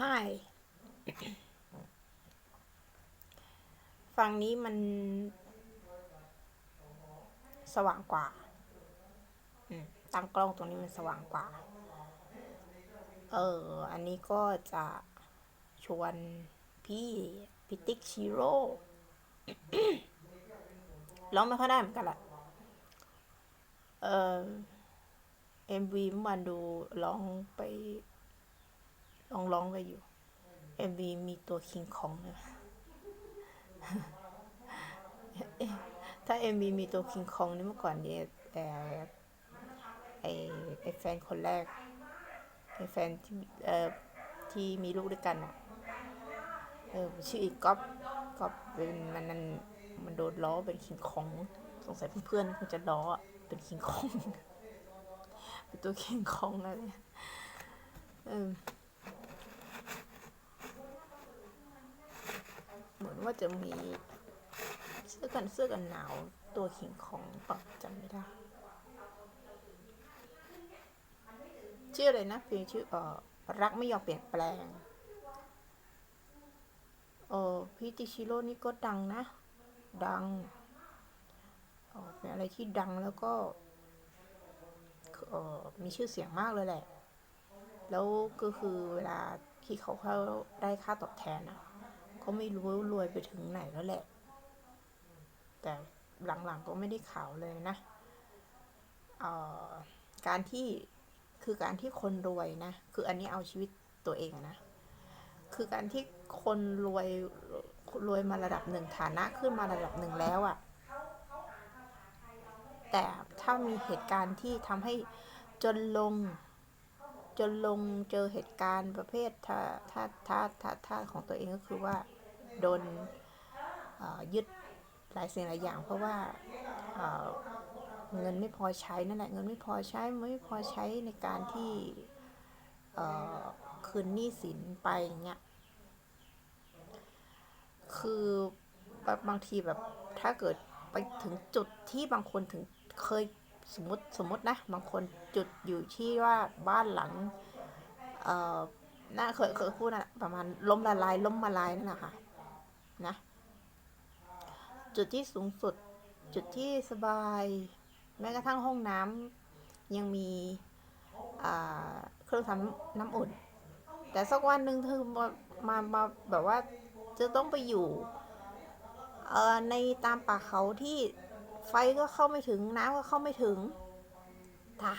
Hi ฝั่งนี้มันสว่างกว่าตั้งกล้องตรงนี้มันสว่างกว่า เออ อันนี้ก็จะชวนพี่พิติกชิโร่ร้องไม่ค่อยได้เหมือนกันแหละเออเอ็มวีเมื่อวานดูร้องไป ร้องร้องไปอยู่เอ็มวีมีตัวคิงคองเลยถ้าเอ็มวีมีตัวคิงคองนี่เมื่อก่อนเนี่ยแต่ไอไอแฟนคนแรกไอแฟนที่เอ่อที่มีลูกด้วยกันอะเออชื่ออีกก๊อฟก๊อฟเป็นมันนั่นมันโดนล้อเป็นคิงคองสงสัยเพื่อนๆคงจะล้อเป็นคิงคองเป็นตัวคิงคองอะไรเนี่ยเออเห มือนว่าจะมีเสื้อกันเสื้อกันหนาวตัวคิงคองปะจำไม่ได้ชื่ออะไรนะเพลงชื่อเออรักไม่ยอมเปลี่ยนแปลงเออพี่ติชิโร่นี่ก็ดังนะ ดังเออเป็นอะไรที่ดังแล้วก็เออมีชื่อเสียงมากเลยแหละ แล้วก็คือเวลาที่เขาเขาได้ค่าตอบแทนอะ ก็ไม่รู้รวยไปถึงไหนแล้วแหละ แต่หลังๆก็ไม่ได้ข่าวเลยนะออการที่คือการที่คนรวยนะ คืออันนี้เอาชีวิตตัวเองนะ คือการที่คนรวยรวยมาระดับหนึ่งฐานะขึ้นมาระดับหนึ่งแล้วอะแต่ถ้ามีเหตุการณ์ที่ทำให้จนลง จนลงเจอเหตุการณ์ประเภทถ้าถ้าถ้าถ้าถ้าของตัวเองก็คือว่า โดนยึดหลายสิ่งหลายอย่าง เพราะว่าเงินไม่พอใช้นั่นแหละเงินไม่พอใช้ไม่พอใช้ในการที่คืนหนี้สินไปอย่างเงี้ยคือบางทีแบบถ้าเกิดไปถึงจุดที่บางคนถึงเคยสมมติสมมตินะบางคนจุดอยู่ที่ว่าบ้านหลังเอ่อน่าเคยเคยพูดนะประมาณล้มละลายล้มละลายนั่นแหละค่ะ นะ จุดที่สูงสุด จุดที่สบาย แม้กระทั่งห้องน้ำยังมีเครื่องทำน้ำอุ่น แต่สักวันหนึ่งเธอมามามาแบบว่าจะต้องไปอยู่ในตามป่าเขาที่ไฟก็เข้าไม่ถึงน้ำก็เข้าไม่ถึง ตา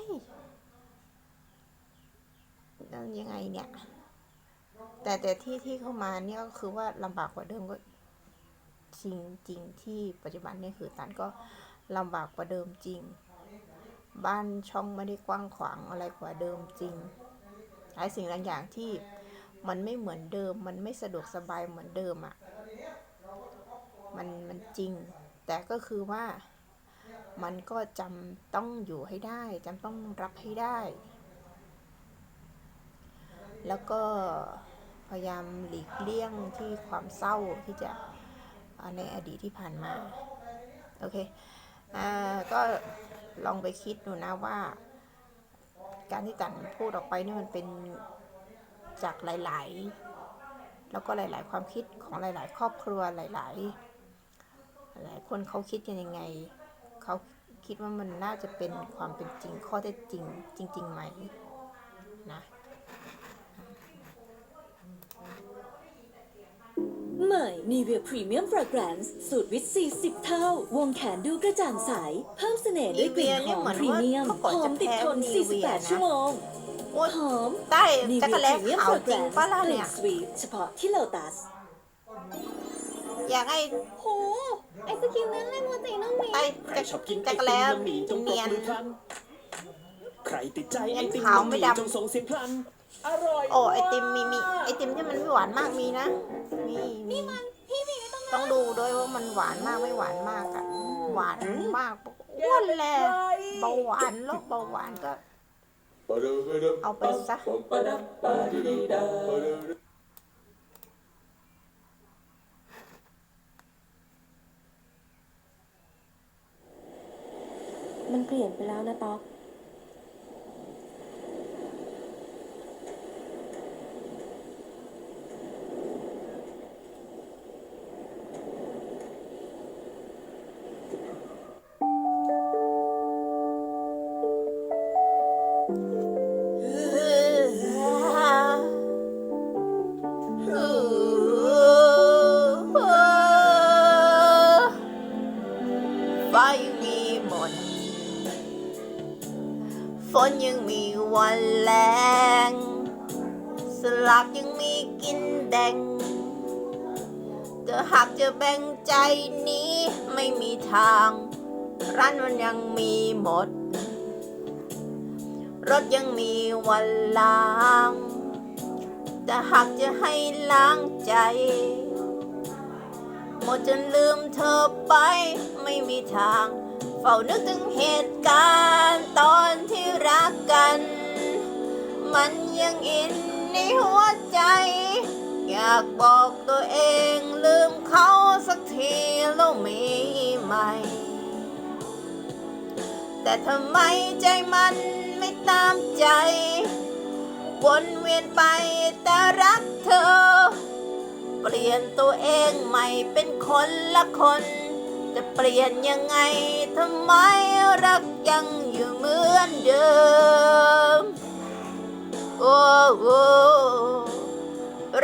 ย แล้วยังไงเนี่ย แต่แต่ที่ที่เข้ามาเนี่ยก็คือว่าลำบากกว่าเดิมก็จริงจริงที่ปัจจุบันเนี่ยคือตันก็ลำบากกว่าเดิมจริง บ้านช่องไม่ได้กว้างขวางอะไรกว่าเดิมจริงหลายสิ่งหลายอย่างที่มันไม่เหมือนเดิม มันไม่สะดวกสบายเหมือนเดิมอะ่ะมันมันจริง แต่ก็คือว่ามันก็จำต้องอยู่ให้ได้จำต้องรับให้ได้ แล้วก็ พยายามหลีกเลี่ยงที่ความเศร้าที่จะในอดีตที่ผ่านมา โอเคอ่าก็ลองไปคิดดูนะว่า การที่ตันพูดออกไปนี่มันเป็นจากหลาย ๆ แล้วก็หลาย ๆ ความคิดของหลาย ๆ ครอบครัวหลาย ๆ หลายคนเขาคิดกันยังไงเขาคิดว่ามันน่าจะเป็นความเป็นจริงข้อเท็จจริง จริงๆไหมนะ ใหม่ Nivea Premium Fragrance สูตรวิตซี10เท่า วงแขนดูกระจ่างใส เพิ่มเสน่ห์ด้วยกลิ่น Nivea นี่หอเหมืมอนพรีเมียมว่าเมื่อก่อนหอมติดทนจะแพ้ Nivea นะ48 ชั่วโมงโอ้ยหอมใต้จั Nivea กรแล Premium ขาวจริง Fragrance ป้าล่ะกลิ่เนี่นยสวีทเฉพาะที่โลตัสอยากให้โหไอศครีมนั้นเลยโมจิน้องหมีใต้ใครชอบกินไอจักรติแลมละหมีจงตบเนียนมือพลันใครติดใจไอติมขาวละหไม่มีดำจงส่งเสียงพลันอร่อยโอ้ไอติมมีมีไอติมที่มันไม่หวานมากมีนะ มีมีพี่หมีต้อง ต้องดูด้วยว่ามันหวานมากไม่หวานมากอะหวานมากอ้วนแหละเบาหวานโรคเบาหวานก็ เอาไปซะมันเปลี่ยนไปแล้วนะต๊อก ไฟมีหมด ฝนยังมีวันแรงสลักยังมีกินแดงแต่หากจะแบ่งใจนี้ไม่มีทาง ร้านมันยังมีหมด รถยังมีวันล้าง แต่หากจะให้ล้างใจ หมดจนลืมเธอไปไม่มีทาง เฝ้านึกถึงเหตุการณ์ตอนที่รักกัน มันยังอินในหัวใจ อยากบอกตัวเองลืมเขาสักทีแล้วมีไหม่ แต่ทำไมใจมันไม่ตามใจ วนเวียนไปแต่รักเธอ เปลี่ยนตัวเองใหม่เป็นคนละคน จะเปลี่ยนยังไงทำไมรักยังอยู่เหมือนเดิม โอ้โ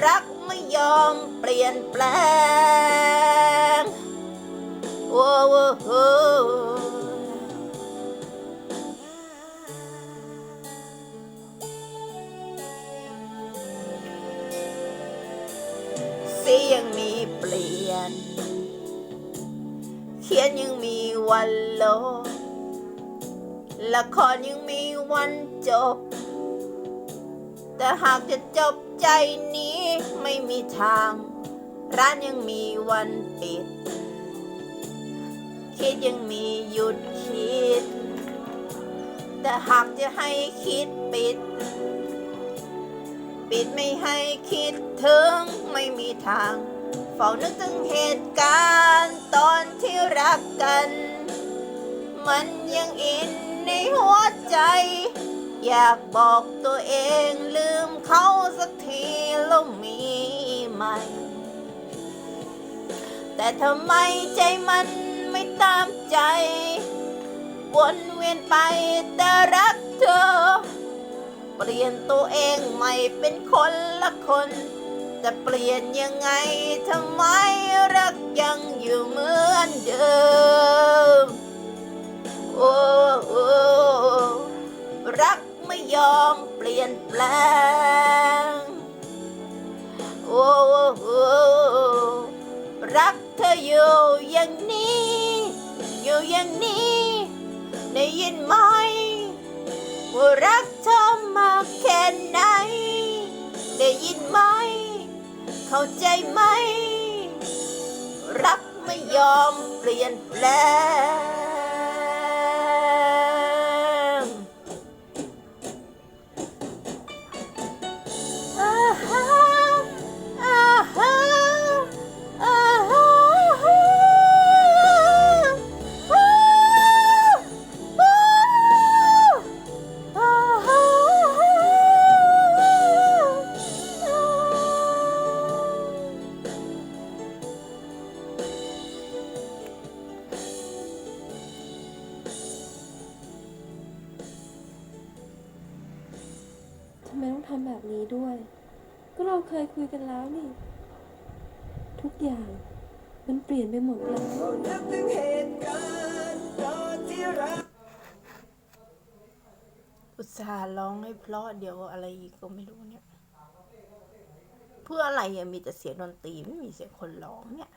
รักไม่ยอมเปลี่ยนแปลง โอ้โอ้ เขียนยังมีวันลบละครยังมีวันจบ แต่หากจะจบใจนี้ไม่มีทาง ร้านยังมีวันปิด คิดยังมีหยุดคิด แต่หากจะให้คิดปิด ปิดไม่ให้คิดถึงไม่มีทาง เฝ้านึกถึงเหตุการณ์ตอนที่รักกัน มันยังอินในหัวใจ อยากบอกตัวเองลืมเขาสักทีแล้วมีไหม่ แต่ทำไมใจมันไม่ตามใจวนเวียนไปแต่รักเธอ เปลี่ยนตัวเองใหม่เป็นคนละคน แต่เปลี่ยนยังไงทำไมรักยังอยู่เหมือนเดิม โอ้โอรักไม่ยอมเปลี่ยนแปลงโอ้โอ้รักเธออยู่อย่างนี้ อยู่อย่างนี้ ได้ยินไหมว่ารักเธอมากแค่ไหน ได้ยินไหม เข้าใจไหม รักไม่ยอมเปลี่ยนแปลง ไมต้องทำแบบนี้ด้วย ก็เราเคยคุยกันแล้วนี่ ทุกอย่างมันเปลี่ยนไปหมดแล้วอุตส่าห์ร้องให้เพราะเดี๋ยวอะไรอีกก็ไม่รู้เนี่ย เพื่ออะไรอะมีแต่เสียงดนตรีไม่มีเสียงคนร้องเนี่ย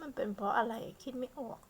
มันเป็นเพราะอะไรคิดไม่ออก